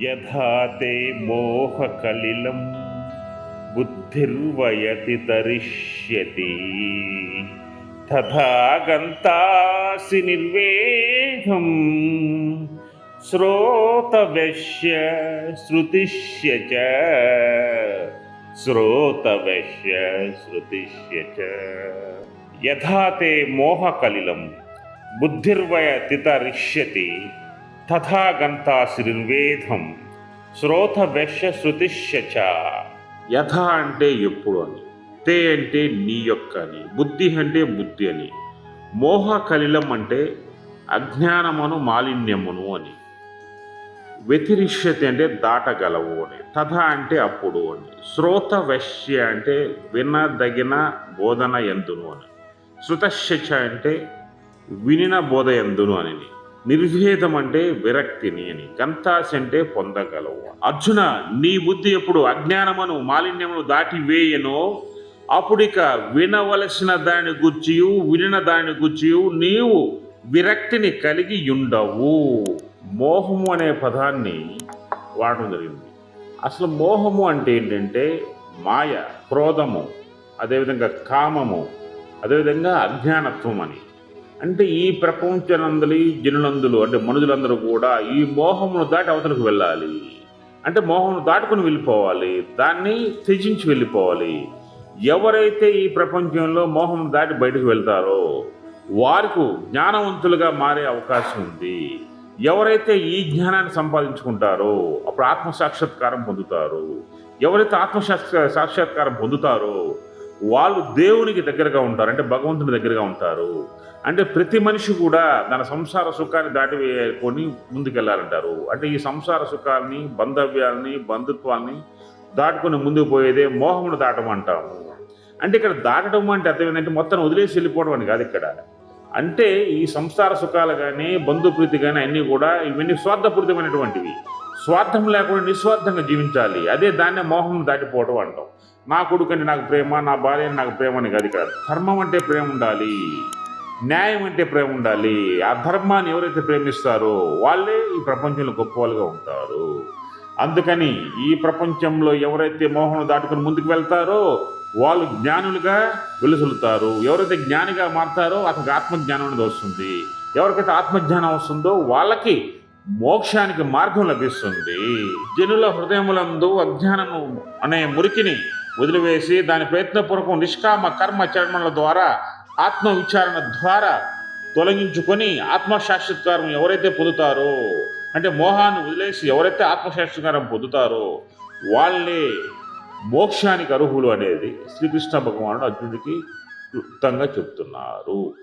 यथा ते मोहकलिलं बुद्धिर्वयति तरिष्यति। तथा गन्तासि निर्वेघं स्रोतवश्य श्रुतिष्य च। स्रोतवश्य श्रुतिष्य च। यथा ते मोहकलिलं बुद्धिर्वयतितरिष्यति తథా గంతాసి శ్రోత శ్రోతవ్యశ్య శృతిష్య చ యథ అంటే ఎప్పుడు అని తే అంటే నీ యొక్క అని బుద్ధి అంటే బుద్ధి అని మోహ కలిలం అంటే అజ్ఞానమును మాలిన్యమును అని వ్యతిరిష్యత అంటే దాటగలవు అని తథ అంటే అప్పుడు అని శ్రోత వశ్య అంటే వినదగిన బోధన ఎందును అని శృతశచ అంటే వినిన బోధ ఎందును అని. నిర్భేదం అంటే విరక్తిని అని. గంతాసి అంటే పొందగలవు. అర్జున నీ బుద్ధి ఎప్పుడు అజ్ఞానమును మాలిన్యమును దాటివేయనో అప్పుడిక వినవలసిన దాని గుచ్చియు వినిన దాని గుచ్చియు నీవు విరక్తిని కలిగి ఉండవు. మోహము అనే పదాన్ని వాడడం జరిగింది. అసలు మోహము అంటే ఏంటంటే మాయ క్రోధము అదేవిధంగా కామము అదేవిధంగా అజ్ఞానత్వం అని. అంటే ఈ ప్రపంచనందలి జనులందులు అంటే మనుషులందరూ కూడా ఈ మోహమును దాటి అవతలకు వెళ్ళాలి. అంటే మోహమును దాటుకుని వెళ్ళిపోవాలి. దాన్ని త్యజించి వెళ్ళిపోవాలి. ఎవరైతే ఈ ప్రపంచంలో మోహం దాటి బయటకు వెళ్తారో వారికి జ్ఞానవంతులుగా మారే అవకాశం ఉంది. ఎవరైతే ఈ జ్ఞానాన్ని సంపాదించుకుంటారో అప్పుడు ఆత్మ సాక్షాత్కారం పొందుతారు. ఎవరైతే ఆత్మ సాక్ష- సాక్షాత్కారం పొందుతారో వాళ్ళు దేవునికి దగ్గరగా ఉంటారు. అంటే భగవంతుని దగ్గరగా ఉంటారు. అంటే ప్రతి మనిషి కూడా తన సంసార సుఖాన్ని దాటివేయకొని ముందుకెళ్ళాలంటారు. అంటే ఈ సంసార సుఖాన్ని బంధవ్యాలని బంధుత్వాన్ని దాటుకుని ముందుకు పోయేదే మోహమును దాటం అంటాము అంటే ఇక్కడ దాటడం అంటే అర్థం ఏంటంటే మొత్తం వదిలేసి వెళ్ళిపోవడం అని కాదు ఇక్కడ. అంటే ఈ సంసార సుఖాలు కానీ బంధుప్రీతి కానీ అన్నీ కూడా ఇవన్నీ స్వార్థపూరితమైనటువంటివి. స్వార్థం లేకుండా నిస్వార్థంగా జీవించాలి. అదే దాన్నే మోహం దాటిపోవడం అంటాం. నా కొడుకు నాకు ప్రేమ నా భార్య నాకు ప్రేమ అని కాదు ఇక్కడ. ధర్మం అంటే ప్రేమ ఉండాలి. న్యాయం అంటే ప్రేమ ఉండాలి. ఆ ధర్మాన్ని ఎవరైతే ప్రేమిస్తారో వాళ్ళే ఈ ప్రపంచంలో గొప్ప వాళ్ళుగా ఉంటారు. అందుకని ఈ ప్రపంచంలో ఎవరైతే మోహం దాటుకుని ముందుకు వెళ్తారో వాళ్ళు జ్ఞానులుగా వెలుసులుతారు ఎవరైతే జ్ఞానిగా మారతారో అతనికి ఆత్మజ్ఞానం అనేది వస్తుంది. ఎవరికైతే ఆత్మజ్ఞానం వస్తుందో వాళ్ళకి మోక్షానికి మార్గం లభిస్తుంది. జనుల హృదయములందు అజ్ఞానము అనే మురికిని వదిలివేసి దాని ప్రయత్నపూర్వకం నిష్కామ కర్మ చర్మల ద్వారా ఆత్మ విచారణ ద్వారా తొలగించుకొని ఆత్మశాశ్వత్కారం ఎవరైతే పొందుతారో అంటే మోహాన్ని వదిలేసి ఎవరైతే ఆత్మశాశ్వత్కారం పొందుతారో వాళ్ళే మోక్షానికి అర్హులు అనేది శ్రీకృష్ణ భగవానుడు అర్జునుడికి క్లుప్తంగా చెప్తున్నారు.